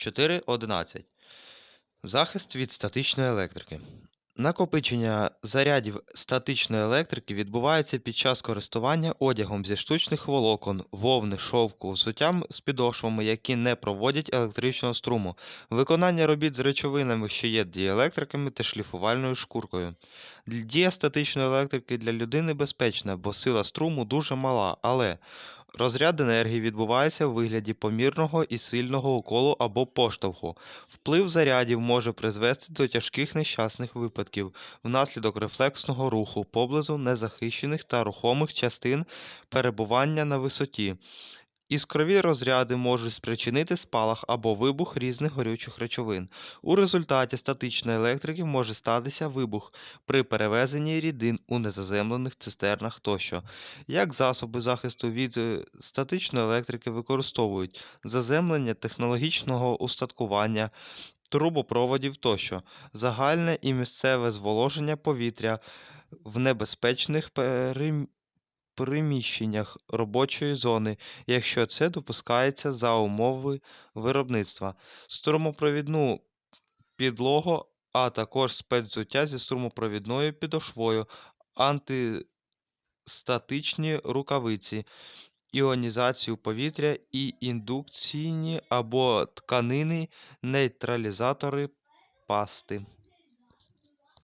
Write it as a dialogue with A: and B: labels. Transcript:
A: 4.11. Захист від статичної електрики. Накопичення зарядів статичної електрики відбувається під час користування одягом зі штучних волокон, вовни, шовку, взуттям з підошвами, які не проводять електричного струму, виконання робіт з речовинами, що є діелектриками та шліфувальною шкуркою. Дія статичної електрики для людини безпечна, бо сила струму дуже мала, але розряд енергії відбувається у вигляді помірного і сильного уколу або поштовху. Вплив зарядів може призвести до тяжких нещасних випадків внаслідок рефлексного руху поблизу незахищених та рухомих частин перебування на висоті. Іскрові розряди можуть спричинити спалах або вибух різних горючих речовин. У результаті статичної електрики може статися вибух при перевезенні рідин у незаземлених цистернах тощо. Як засоби захисту від е, статичної електрики використовують заземлення технологічного устаткування, трубопроводів тощо, загальне і місцеве зволоження повітря в небезпечних перем- приміщеннях робочої зони, якщо це допускається за умови виробництва, струмопровідну підлогу, а також спецвзуття зі струмопровідною підошвою, антистатичні рукавиці, іонізацію повітря і індукційні або тканини нейтралізатори пасти.